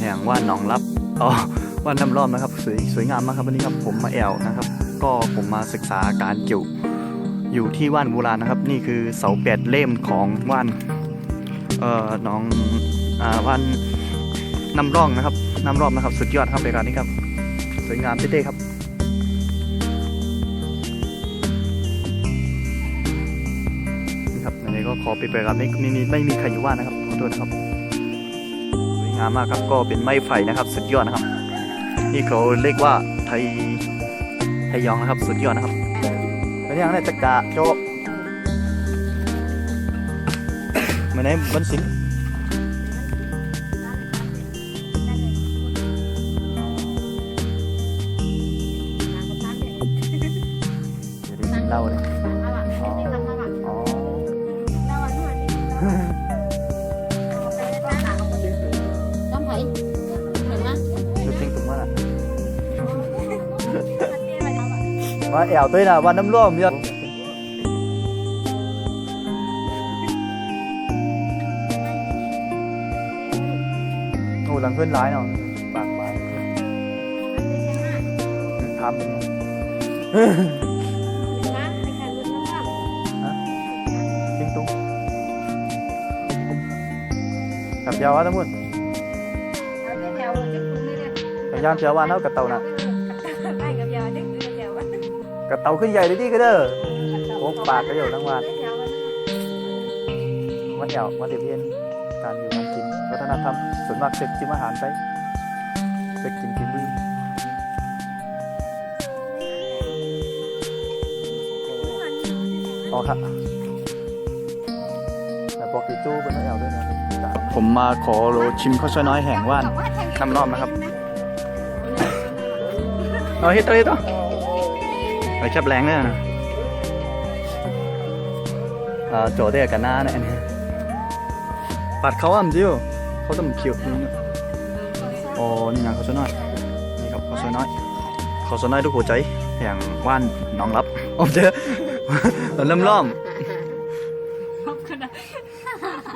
แห่งว่านหนองรับอ๋อว่านน้ำล้อมนะครับสวยสวยงามมากครับวันนี้ครับผมมาแอวนะครับ ก็ผมมาศึกษาการเกี่ยวอยู่ที่ว่านโบราณนะครับ นี่คือเสาแปดเล่มของว่านเอ่อหนองอ่าว่านน้ำร่องนะครับน้ำร่อมนะครับ สุดยอดครับรายการนี้ครับ สวยงามเท่ๆครับนี่ครับอันนี้ก็ขอปิดไปครับไม่ไม่มีไม่มีใครอยู่ว่านนะครับขอโทษนะครับ งามมากครับก็เป็นไม้ไผ่นะครับ สุดยอดนะครับ นี่เขาเรียกว่าไทยไทยยองนะครับสุดยอดนะครับเป็นยังไงตะกะโจเหมือนในบันสิง ว่าแอวตัวน่ะวันน้ำร่วมยัดโอ้หลังเพื่อนร้ายเนาะปา กระเตาขึ้นใหญ่เลยดิก็เด้อโอ้ปากก็อยู่ทั้งวันมาแอวมาเดี๋ยวเพียนการอยู่การกินวัฒนธรรมส่วนมากเซ็กจิ้มอาหารไปเซ็กกินกินมืออ๋อครับแต่บอกติจู้เป็นไม่เอาด้วยนะผมมาขอโรชิมข้าวซอยน้อยแห่งว่านน้ำรอบนะครับเอาเฮ็ดตัวเฮ็ดตัว ไปแคบแรงเนี่ยนะอ่าโจเดียกันหน้าเนี่ยอันนี้ปัดเขาอะมนจิวเขาต้องคิวนี่นะอ๋อนี่นะข้าวซอยน้อยนี่ครับข้าวซอยน้อยข้าวซอยน้อยทุกหัวใจแห่งว่านหน้องรับอ๋อเจอน้ำล้อม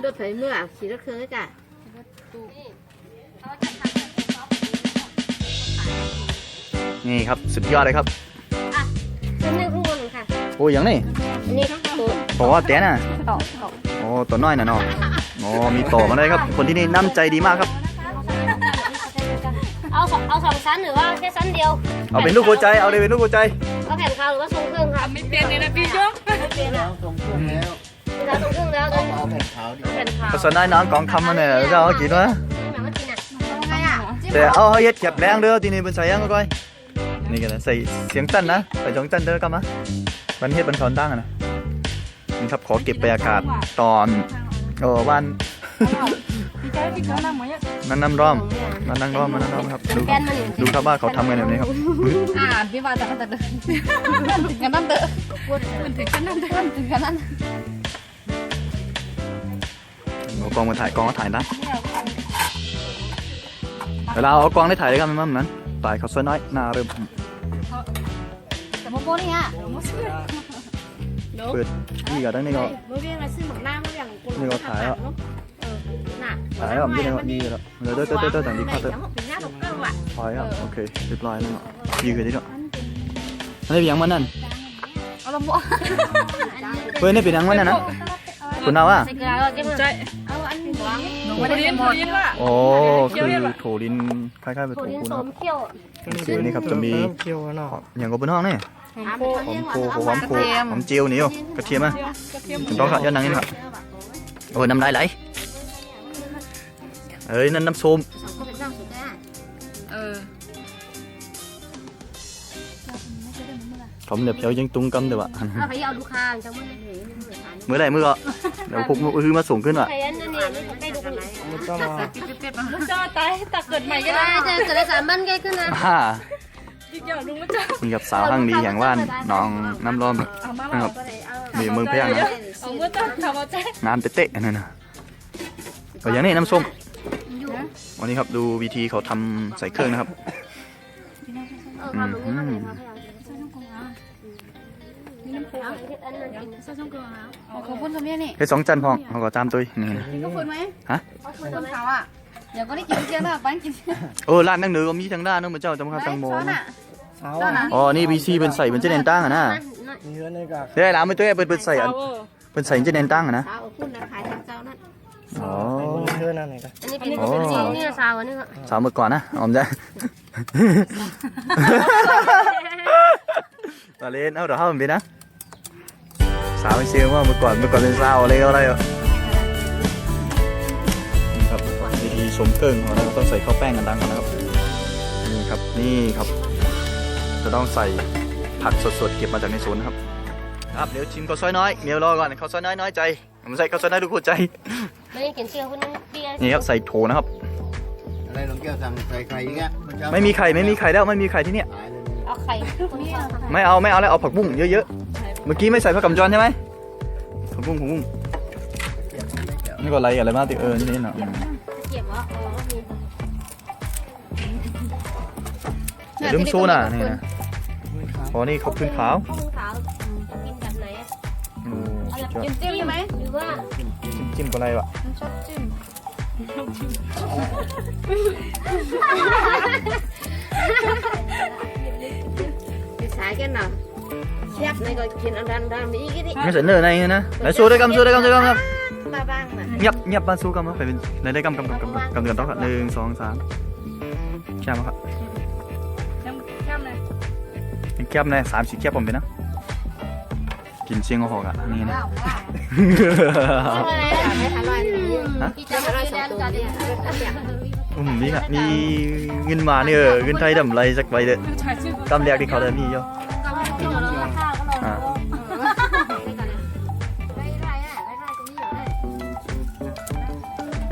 Đột thấy mưa à? Chỉ rất khơi cả นี่ครับ สุดยอดเลยครับ โอ้ยอย่างนี้อันนี้ตัวบอกว่าเต้น่ะต่อต่อโอ้ตัวน้อยน่ะเนาะโอ้มีต่อมาได้ครับ คนที่นี่น้ำใจดีมากครับ เอาสองเอาสองชั้นหรือว่าแค่ชั้นเดียว เอาเป็นลูกหัวใจ เอาเลยเป็นลูกหัวใจเอาแผ่นคาวหรือว่าทรงเครื่องครับไม่เปลี่ยนเลยนะพี่ยกไม่เปลี่ยนอะส่งเครื่องแล้วเวลาทรงเครื่องแล้วต้องเอาแผ่นขาวดีแผ่นคาวภาษาน้อยน้องกองคำมาเนี่ยจะเอากี่ตัวหมายว่ากินอะทำไงอะแต่เอาให้เฮ็ดเก็บแรงเด้อทีนี้เป็นใส่ยังก็ก้อยนี่กันนะใส่เสียงตั้นนะใส่จงตั้นเด้อก็มา มันเฮ็ดเป็นคอนตั้งอะนะนี่ครับขอเก็บบรรยากาศตอนโอ้วันพี่แจ๊พี่เขาหน้าเหมือนเนี่ยนั่นน้ำร้อมมันนั่งร้อมมันนั่งร้อมครับดูแกนมันอยู่ดูครับว่าเขาทำกันแบบนี้ครับอ่าพี่ว่าจะกันเดินถึงกันนั่นเด้อมันถึงกันนั่นเด้อถึงกันนั่นเอากล้องมาถ่ายกล้องก็ถ่ายนะเวลาเอากล้องได้ถ่ายด้วยกันมั้ยมันถ่ายเขาสวยน้อยหน้าเริ่ม แต่โมโก้นี่อะเปิดนี่ก็ตั้งนี่ก็เมื่อเรียนอะไรซื้อหมักหน้าเมื่ออย่างคนนี่ก็ขายอะเออน่ะถ่ายแล้วนี่ก็ดีแล้วเดี๋ยวเดี๋ยวเดี๋ยวเดี๋ยวต่างที่ข้าเติมเป็นหน้าตกเครื่องว่ะถ่ายอะโอเคเรียบร้อยแล้วดีขึ้นดีแล้วอันนี้เป็นยังมันนั่นเอาละบ่เฮ้ยนี่เป็นยังมันนั่นนะคุณเอาอะใส่เกลือแล้วจิ้มใจเอาอันนี้วางวันนี้พอยินว่าโอ้คือโถลินคล้ายๆเป็นโถโถดินคูสนะมเขี้ยวคือนี่ครับจะมีเกี่ยวเนาะอย่างกับบนห้องนี่ หอมโคหอมโคหอมโคหอมเจียวนี่โยกระเทียมอะถึงต้องขัดยันนังนี่ครับโอ้ยน้ำลายไหลเอ้ยนั่นน้ำส้มสองคนเป็นร่างสุดแน่เออผมเดี๋ยวเพียวยังตุ้งกำเดี๋ยวอะเอาไปเอาลูกค้าจังมันเหนื่อยเหนื่อยทานเมื่อไหร่เมื่อก็เดี๋ยวพวกคือมาส่งขึ้นว่ะใครอันนั้นเนี่ยมันใกล้ดูกันไหนมันก็มามุจ้าตายตักเกิดใหม่ก็ก็ได้ได้จะจะได้สามบ้านใกล้ขึ้นนะ ฮ่าอีกอย่างลุงมุจ้ามีกับสาวห้างดีแห่งว่านน้องน้ำร้อนเอามานะครับมีเมืองพะยังนะเอามุจ้าทำเอาใจน้ำเตะๆอันนั้นนะเอาอย่างนี้น้ำส้มวันนี้ครับดูวิธีเขาทำใส่เครื่องนะครับเออความรู้เรื่องอะไรมาพยายามมีน้ำปูเอาอันนั้นกินใส่ช่องเกลือนะขอบคุณสมัยนี่เฮ้ยสองจันพองเขาก็ตามตัวนี่นะก็คุณไหมฮะเอาคุคุยณกันไหมเขาอะ เดี๋ยวก็ได้กินเที่ยงแล้วปั้นกินเออร้านนั่งเหนือก็มีทางด้านนู้นเหมือนเจ้าจำข้าวตังโมช้อนอะเอาช้อนอะอ๋อนี่บีซีเป็นใส่เป็นเจเนนตั้งอะนะมีเงินในกะเดี๋ยวไอ้ร้านไม่ตัวเองเป็นเป็นใส่อันเป็นใส่เจเนนตั้งอะนะ สาวคุณนะขายทางเจ้านั่นอ๋อมีเงินนั่นไหนกะอันนี้เป็นเป็นจริงเนี่ยสาวอันนี้ก็สาวเมื่อก่อนนะออมจ้ะตาเล่นเอาเดี๋ยวเข้ามันไปนะ สาวไม่เชื่อว่าเมื่อก่อนเมื่อก่อนเป็นสาวอะไรก็อะไรอ่ วิธีชมเกิ้งของเราต้องใส่ข้าวแป้งกันดังก่อนนะครับนี่ครับนี่ครับ จะต้องใส่ผักสดๆเก็บมาจากในสวนนะครับ ครับเดี๋ยวชิมข้าวซอยน้อยเมียวรอก่อนข้าวซอยน้อยน้อยใจผมใส่ข้าวซอยน้อยทุกคนใจไม่ได้กินเชียวคุณเบียร์นี่ครับใส่โถนะครับอะไรหลวงแก้วสั่งใส่ไข่อีกอะนจะไม่มีไข่ไม่มีไข่แล้วไม่มีไข่ที่เนี่ยตายเลยเอาไข่คนนี้เอาไม่เอาไม่เอาแล้วเอาผักบุ้งเยอะๆเมื่อกี้ไม่ใส่ผักกำจรใช่ไหมผักบุ้งผักบุ้งนี่ก็อะไรอะไรมากติเออนี่นี่เนาะเก็บวะเออมีอย่าลืมโชว์น่ะนี่นะอ๋อนี่ขอบคุณขาวข้าวขาวกินแบบไหนโอ้สุดยอดกินจิ้มใช่ไหมหรือว่าจิ้มจิ้มกับอะไรวะชอบจิ้มสายกันเนาะเชียบในก็กินอันดันดันมีอีกทีไม่ใส่เนื้อในนะไหนสู้ได้กำสู้ได้กำสู้ได้กำครับ บ้าบ้างน่ะเงียบเงียบบ้านสู้กำครับไปเป็นไหนได้กำกำกำกำกำเดือนต้องครับหนึ่งสองสามแก้มครับแก้มแก้มเลยเป็นแก้มเลยสามสี่แก้มผมไปนะกินเชียงก็หอกอะนี่นะว้าวว้าวอะไรนะไม่ทันวันนี้พี่จะมาได้สองตัวเนี่ยอืมนี่ครับมีเงินมาเนี่ยเงินไทยดำไรสักใบเด้อถ่ายชื่อกำแรกที่เขาได้มีเยอะ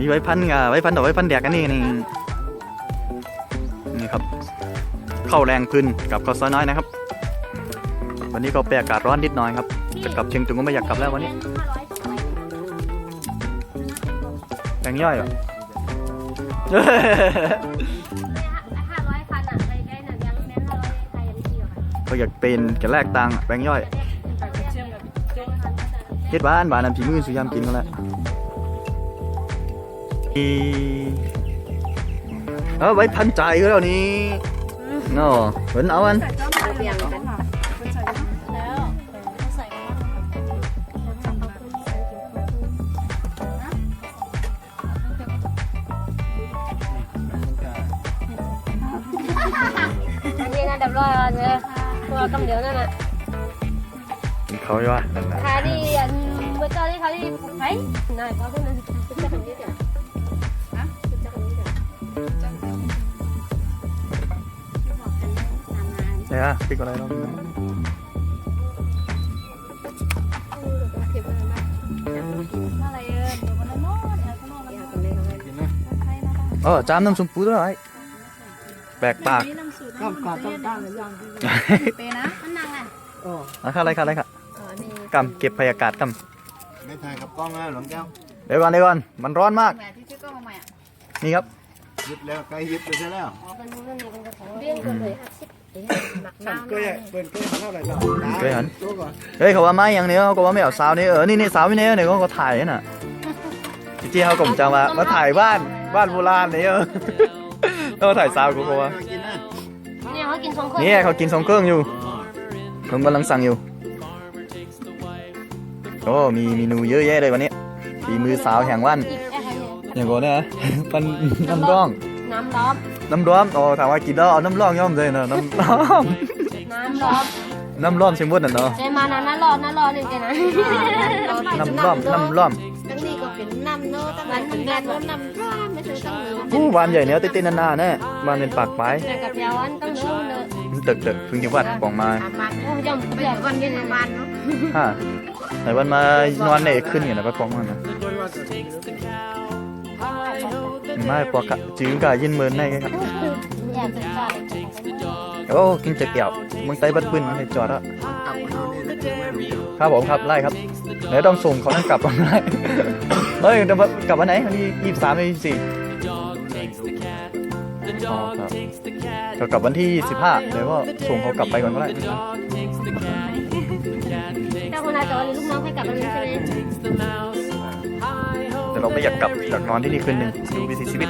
มีไว้พันกับไว้พันต่อไว้พันแดกกันนี่นี่นี่ครับข้าวแรงพื้นกับข้าวซอยน้อยนะครับ วันนี้ก็ไปอากาศร้อนนิดหน่อยครับจะกลับเชียงตุงก็ไม่อยากกลับแล้ววันนี้ห้าร้อยสองใบแรงย่อยเหรอห้าร้อยพันอะไปได้น่ะยังแม่ห้าร้อยใครยังไม่เกี่ยวค่ะก็อยากเป็นกันแรกตังค์อะแบงค์ย่อยเฮ็ดบ้านบ้านน้ำผีมือสุยามกินก็แล้วอี เออไว้พันใจก็แล้วนี่เนาะเหมือนเอาอันเปลี่ยนกันแล้วใส่กันอันนี้นะดับร้อยเลยตัวกำเดียวนั่นน่ะเขาว่าคาดีอันเมื่อเจ้าที่เขาที่ไผ่นายเขาเป็นนั่นเป็นเจ้าคนนี้เดียวฮะ ดี๋ยวข้างนอกแล้วอยากกันเลยเขาเลยกินนะใครนะเออจามน้ำชมพูด้วยไอ้แบกปากนี่น้ำสูตรก็กาต้องตั้งเลยยังเปนะมันนั่งอะอ๋ออะค่ะอะไรค่ะอะไรค่ะอ๋อนี่กำเก็บบรรยากาศกไม่ถ่ายกับกล้องนะหลวงแก้วำเดี๋ยวก่อนเดี๋ยวก่อนมันร้อนมากแหมที่ชื่อก็มาใหม่อะนี่ครับยึดแล้วใกล้ยึดไปซะแล้วอ๋อเป็นรู้เรื่องนี้เป็นกระถางเบี้ยงกันเลยห้าสิบ เอ๊ะหนักสั่งน้ำเกยเปิดเกยหันอะไรบ้างตัวก่อนเฮ้ยเขาว่าไม่อย่างเนี้ยเขาก็ว่าไม่เอาสาวนี่เออนี่นี่สาวนี่เนี่ยเขาก็ถ่ายน่ะจริงๆเขากลมจะมามาถ่ายบ้านบ้านโบราณนี่เออเขาถ่ายสาวกูก็ว่ากินนะเนี่ยเขากินสองคนนี่เขากินสองเครื่องอยู่ผมกำลังสั่งอยู่โอ้มีเมนูเยอะแยะเลยวันนี้ฝีมือสาวแห่งวันอีกอะไรเนี่ยอย่างก่อนเนี่ยมันน้ำร้องน้ำล้อม น้ำร้อนโอ้ถามว่ากินแล้วเอาน้ำร้อนย่อมเลยเนาะน้ำร้อนน้ำล้อมน้ำร้อนเชียงบุญน่ะเนาะใจมานะน่ารอน่ารอหนึ่งแกนะน้ำร้อนน้ำร้อนตั้งนี่ก็เป็นน้ำเนาะตั้งนั้นเป็นแม่น้ำน้ำร้อนไม่ใช่ตั้งเนื้ออู้หวานใหญ่เนี้ยติดๆนานๆแน่หวานเป็นปากปลายแต่กับยาวันตั้งเนื้อเนื้อตึกตึกๆเพึ่งจะวัดบอกมามันโอ้ยำเปลือกวันเย็นวันเนาะฮะไหนวันมานอนเนี่ยขึ้นอย่างนะป้าปองมันนะ ไม่ปอกกะจื้อกะยินเมินได้ไงครับอยากจะจ่ายโอ้กินจะเกี่ยวมึงไตบัดปืนให้จอดอะกลับมาดูนี่แล้วจะครับผมครับไล่ครับเดี๋ยวต้องส่งเขานั่งกลับมาได้เฮ้ยเดี๋ยวกลับวันไหนวันที่ยี่สิบสามยี่สิบสี่อ๋อครับเขากลับวันที่สิบห้าเดี๋ยวก็ส่งเขากลับไปก่อนก็ได้ถ้าคนอาจจะวันนี้ลูกน้องให้กลับมาเรียนใช่ไหม เราไม่อยากกลับอยากนอนที่นี่คืนหนึ่งดูวิถีชีวิต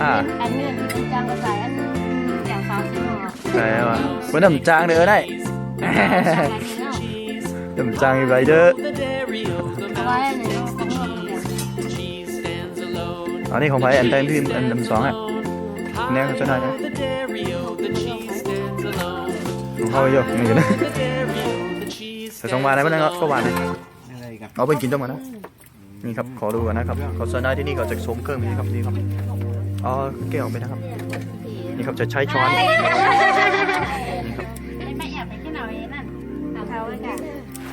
ฮ่าอันนี้ที่จริงจังก็ใส่อันอย่างสาวที่หนอใช่ป่ะเมื่อน้ำจางเด้อได้น้ำจางไรเด้อไว้ในของเราเนี่ยอันนี้ของไผ่อันแทนที่อันลำสองอะแนวเขาจะได้นะของเขาเยอะนี่กันนะแต่สองวานอะไรบ้างก็วานเลยอะเอาไปกินต้มกันนะ นี่ครับขอดูกันนะครับเขาจะได้ที่นี่เขาจะสวมเครื่องนี้ครับนี่ครับอ๋อแก้วไปนะครับ นี่ครับจะใช้ช้อนไม่แอบไปที่ไหนนั่นเอาเขาไว้กัน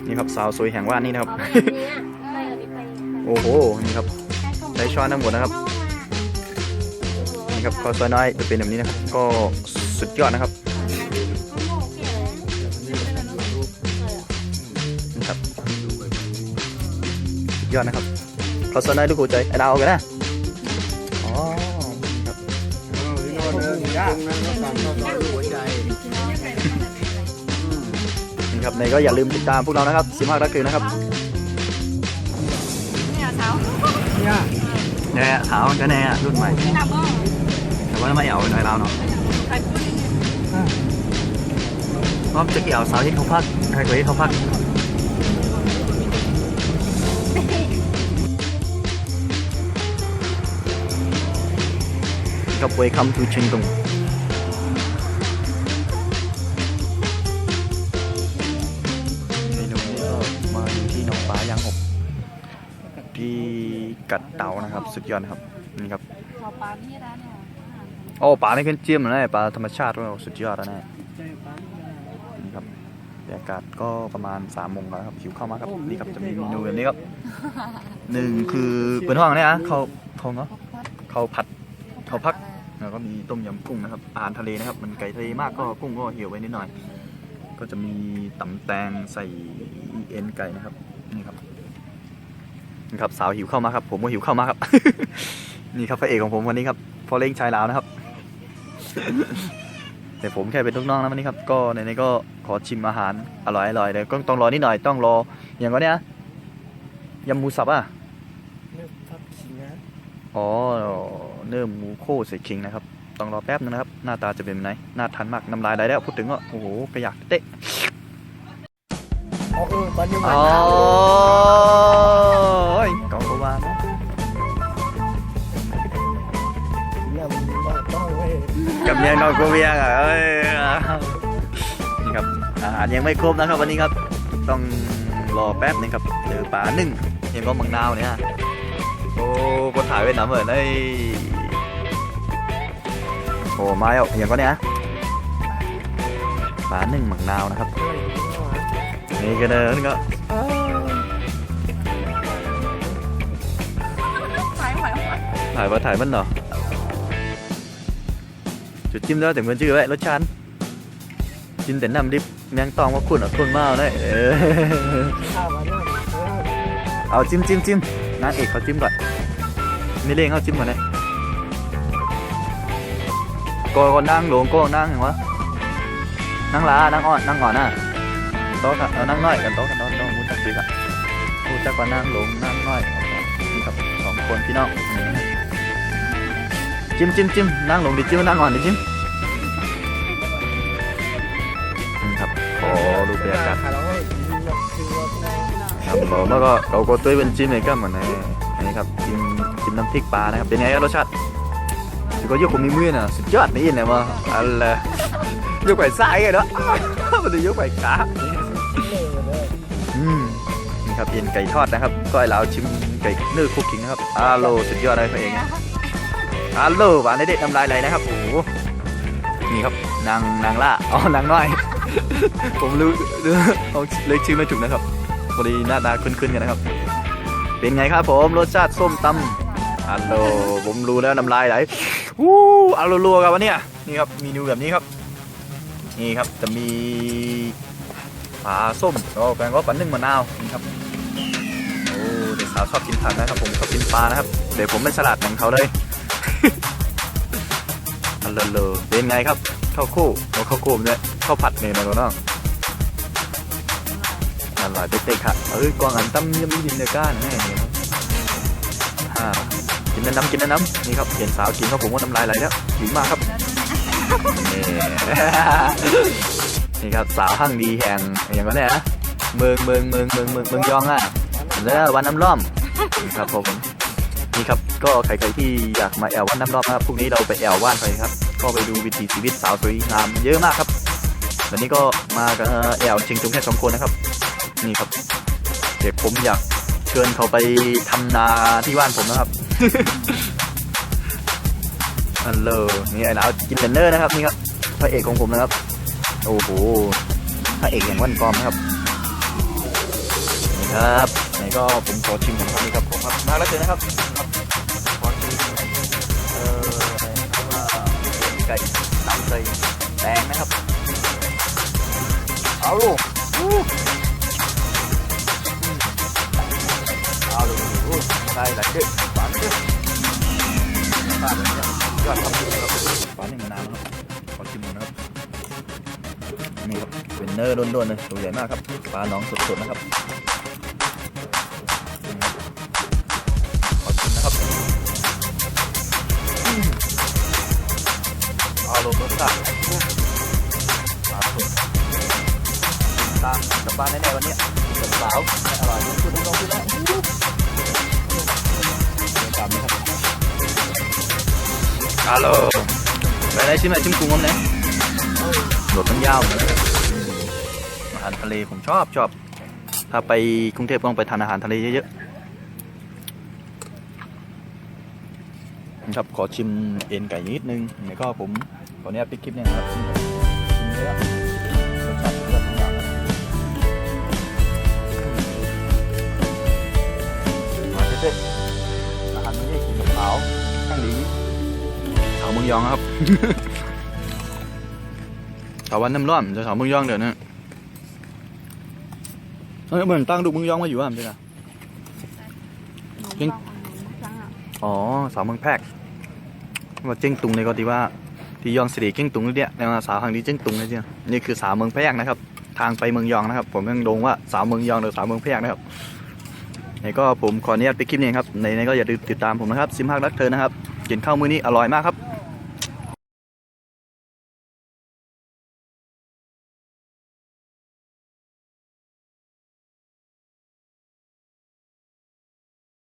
นี่ครับสาวสวยแห่งว่านนี่นะครับเอาไปแบบนี้ไปเลยไปโอ้โหนี่ครับใช้ช้อนทั้งหมดนะครับนี่ครับข้าวซอยน้อยจะเป็นแบบนี้นะครับ ก็สุดยอดนะครับนี่ครับสุดยอดนะครับ ข้าวซอยน้อยลูกหัวใจไอ้ดาวกันนะอ๋อครับที่โน่นเออตรงนั้นก็สั่งข้าวซอยหัวใจนี่ครับในก็อย่าลืมติดตามพวกเรานะครับสิมากรักคือนะครับเนี่ยเช้าเนี่ยเนี่ยขาวจะแน่รุ่นใหม่ไม่นับบ้างแต่ว่าไม่เอาหน่อยเราเนาะใครพูดเพราะจะเกี่ยวสาวที่เขาพักใครกว่าที่เขาพัก กับ Welcome to เชียงตุงเมนูนี้ก็มาอยู่ที่หนองปลายางหกที่กัดเตานะครับ สุดยอดนะครับ นี่ครับขอปลาที่ร้านเนี่ยโอ้ปลาในขึ้นเจียมเลยปลาธรรมชาติเราสุดยอดแล้วแน่ใจปั๊มนี่ครับบรรยากาศก็ประมาณ3ามโมงแล้วครับหิวข้าวมากครับนี่ครับจะมีเมนูแบบนี้ครับหนึ่งคือเปิดห้องเนี่ยนะเขาทองเนาะเขาผัดเขาพัก แล้วก็มีต้มยำกุ้งนะครับอาหารทะเลนะครับ มันไก่ทะเลมากก็กุ้งก็เหี่ยวไว้นิดหน่อย ก็จะมีตำแตงใส่เอ็นไก่นะครับนี่ครับนี่ครับสาวหิวข้าวมากครับ ผมก็หิวข้าวมากครับ นี่ครับพระเอกของผมวันนี้ครับพอเล้งชายลาวนะครับ แต่ผมแค่เป็นลูกน้องนะวันนี้ครับ ก็ในนี้ก็ขอชิมอาหารอร่อยอร่อยเลยก็ต้องรอนิดหน่อยต้องรออย่างก็เนี้ยยำหมูสับอะเนี่ยพับขิงนะอ๋อ เนื้อหมูโคใส่คิงนะครับ ต้องรอแป๊บนึงนะครับ หน้าตาจะเป็นแบบไหนน่าทานมากน้ำลายไหลแล้วพูดถึงก็โอ้โหกระอยากเตะอ๋อเออตอนนี้มัอ๋นอก็ก็ว่านะเนี่ยมันต้องเว้ยกับเมียนอนกูเวียงอะเอ้ยนี่ครับอาหารยังไม่ครบนะครับวันนี้ครับ ต้องรอแป๊บนึงครับเจอปลาหนึ่งยังก็มังนาวเนี่ย โอ้คนถ่ายเวียดนามเหมือนไอ้โอ้มาแล้วอย่างก็เนี้ยปลาหนึ่งหมังนาวนะครับนี่ก็เดินก็ถ่ายถ่าถ่ายว่าถ่ายมันเหรอจุดจิ้มแล้วแต่เหมือนชื่อไว้รสชาติกินแต่น้ำดิบแมงตองว่าคุณอะคุณมากเลยเออข้าวมาด้วยเอาจิ้มจิ้มจิ้ม นาเอกเขาจิ้มก่อนนี่เล่งเขาจิ้มก่อนเลยก็ก็นั่งหลงก็นั่งเหรอวะนั่งลานั่งอ่อนนั่งอ่อนน่ะโต๊ะครับเอานั่งน้อยกันโต๊ะกันโต๊ะโต๊ะมูจักจีกันมูจักว่านั่งหลงนั่งน้อยนี่ครับสองคนพี่น้องจิ้มจิ้มจิ้มนั่งหลงดิจิ้มนั่งอ่อนดิจิ้มครับขอดูบรรยากาศ ครับผมแล้วก็เราก็ต้วยเป็นจิ้มเลยก็เหมือนในอันนี้ครับจิ้มจิ้มน้ำพริกปลานะครับเป็นไงครับรสชาติถือว่ายกผมมีมือน่ะสุดยอดนี่นะว่าอะไรยกไปซ้ายกันเนาะมันจะยกไปขาอืมนี่ครับเอ็นไก่ทอดนะครับก็ให้เราชิมไก่เนื้อคุกกิ้งนะครับอาโลสุดยอดเลยพระเอกอาโลหวานเด็ดน้ำลายไหลนะครับโอ้โหนี่ครับนางนางล่าอ๋อนางน้อยผมรู้เอาเล็กชื่อไม่ถูกนะครับ อดีหน้าตาคุ้นๆกันนะครับ เป็นไงครับผมรสชาติส้มตำอัลโลผมรู้แล้วน้ำลายไหลวู้อัลโลรัวครับวันเนี้ยนี่ครับเมนูแบบนี้ครับ นี่ครับจะมีปลาส้มก็แปงว่าปลานึ่งมะนาวนี่ครับโอ้เด็กสาวชอบกินผักนะครับผมชอบกินปลานะครับเดี๋ยวผมไม่ฉลาดเหมือนเขาเลยอัลโลเป็นไงครับข้าวคู่เอาข้าวคู่เนี่ยข้าวผัดเนี่ยนะน้อง อร่อยเป๊ะๆค่ะเอ้ยกวางอันตั้มยังไม่ยินเลยก้านแน่เนี่ยกินน้ำกินน้ำนี่ครับเห็นสาวกินก็ผมว่าน้ำลายไหลแล้วหิวมากครับนี่ครับสาวห้างดีแห่งอย่างก็แน่นะเมืองเมืองเมืองเมืองเมืองเมืองยองอะแล้ววันน้ำร่อมนี่ครับผมนี่ครับก็ใครๆที่อยากมาแอวว่านน้ำร่อมนะครับพรุ่งนี้เราไปแอวว่านไปครับ ก็ไปดูวิถีชีวิตสาวสวยงามเยอะมากครับวันนี้ก็มากับแอวเชิงจุงแค่สองคนนะครับ นี่ครับ เดี๋ยวผมอยากเชิญเขาไปทำนาที่บ้านผมนะครับอันเลอนี่ไอ้หนาวกินเทนเนอร์นะครับนี่ครับพระเอกของผมนะครับ โอ้โหพระเอกอย่างวันกอมนะครับนี่ครับนี่ก็ผมขอชิมก่อนนะครับนี่ครับผมครับมาแล้วเจอนะครับครับขอชิมเอ่ออะไรนะว่าไก่ตำใส่แดงนะครับเอาลูก อู้ได้หลายเด็ดหวานเด็ดปลาแบบเนี้ยยอดทำดีครับปลาหนึ่งมานานแล้วครับขอชิมก่อนนะครับนี่ครับเป็นเนอร์ล้วนๆเลยตัวใหญ่มากครับปลาหนองสดๆนะครับขอชิมนะครับอืมเอาลงรสชาติปลาสดตามกลับบ้านแน่ๆวันนี้ยกับสาวไม่อร่อยคุณต้องคุณแล้ว ลยอาหารทะเลผมชอบชอบถ้าไปกรุงเทพต้องไปทานอาหารทะเลเยอะๆนะครับขอชิมเอ็นไก่นิดนึงแล้วก็ผมขออนุญาตปิดคลิปเนี่ยนะครับชิมเนื้อรสชาติสุดยอดทุกอย่างครับมาเจ๊อาหารไม่ใช่กินกับขาวข้าาวเมืองยองครับชาววันน้ำร้อนจะชาวเมืองยองเดี๋ยวนะเออเหมือนตั้งดูเมืองยองมาอยู่อะใช่ไหมจริงอ๋อสาวเมืองแพกว่าเจ้งตุงเนี่ยก็ที่ว่าที่ยองสิริเจ้งตุงเนี่ยในสาวทางนี้เจ้งตุงนะเจ้านี่คือสาวเมืองแพกนะครับ ทางไปเมืองยองนะครับ ผมยังลงว่าสาวเมืองยองหรือสาวเมืองแพกนะครับในก็ผมขออนุญาตไปคลิปนี้ครับในในก็อย่าลืมติดตามผมนะครับซิมฮักรักเธอนะครับกินข้าวมื้อนี้อร่อยมากครับ